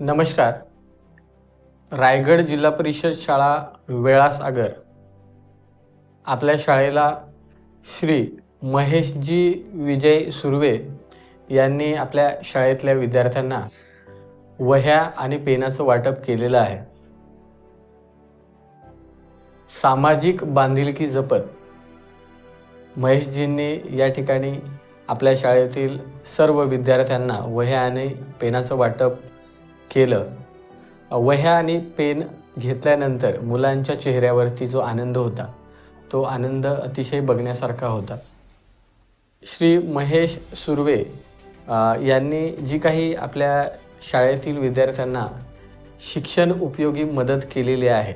नमस्कार. रायगड जिल्हा परिषद शाळा वेळासागर. आपल्या शाळेला श्री महेशजी विजय सुर्वे यांनी आपल्या शाळेतल्या विद्यार्थ्यांना वह्या आणि पेनाचं वाटप केलेलं आहे. सामाजिक बांधिलकी जपत महेशजींनी या ठिकाणी आपल्या शाळेतील सर्व विद्यार्थ्यांना वह्या आणि पेनाचं वाटप केलं. वह्या आणि पेन घेतल्यानंतर मुलांच्या चेहऱ्यावरती जो आनंद होता तो आनंद अतिशय बघण्यासारखा होता. श्री महेश सुर्वे यांनी जी काही आपल्या शाळेतील विद्यार्थ्यांना शिक्षण उपयोगी मदत केलेली आहे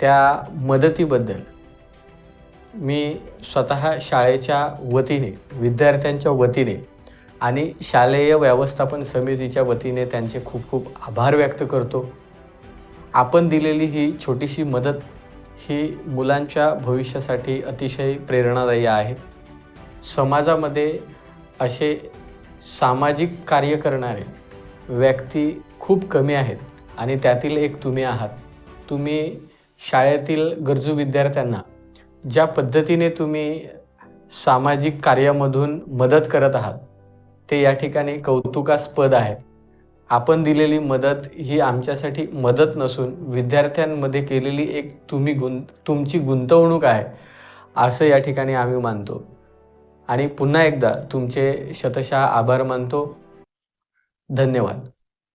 त्या मदतीबद्दल मी स्वतः शाळेच्या वतीने विद्यार्थ्यांच्या वतीने आणि शालेय व्यवस्थापन समितीच्या वतीने त्यांचे खूप खूप आभार व्यक्त करतो. आपण दिलेली ही छोटीशी मदत ही मुलांच्या भविष्यासाठी अतिशय प्रेरणादायी आहे. समाजामध्ये असे सामाजिक कार्य करणारे व्यक्ती खूप कमी आहेत आणि त्यातील एक तुम्ही आहात. तुम्ही शाळेतील गरजू विद्यार्थ्यांना ज्या पद्धतीने तुम्ही सामाजिक कार्यामधून मदत करत आहात ते या ठिकाणी कौतुकास्पद आहे. आपण दिलेली मदत ही आमच्यासाठी मदत नसून विद्यार्थ्यांमध्ये केलेली एक तुम्ही गुं तुमची गुंतवणूक आहे असं या ठिकाणी आम्ही मानतो. आणि पुन्हा एकदा तुमचे शतशः आभार मानतो. धन्यवाद.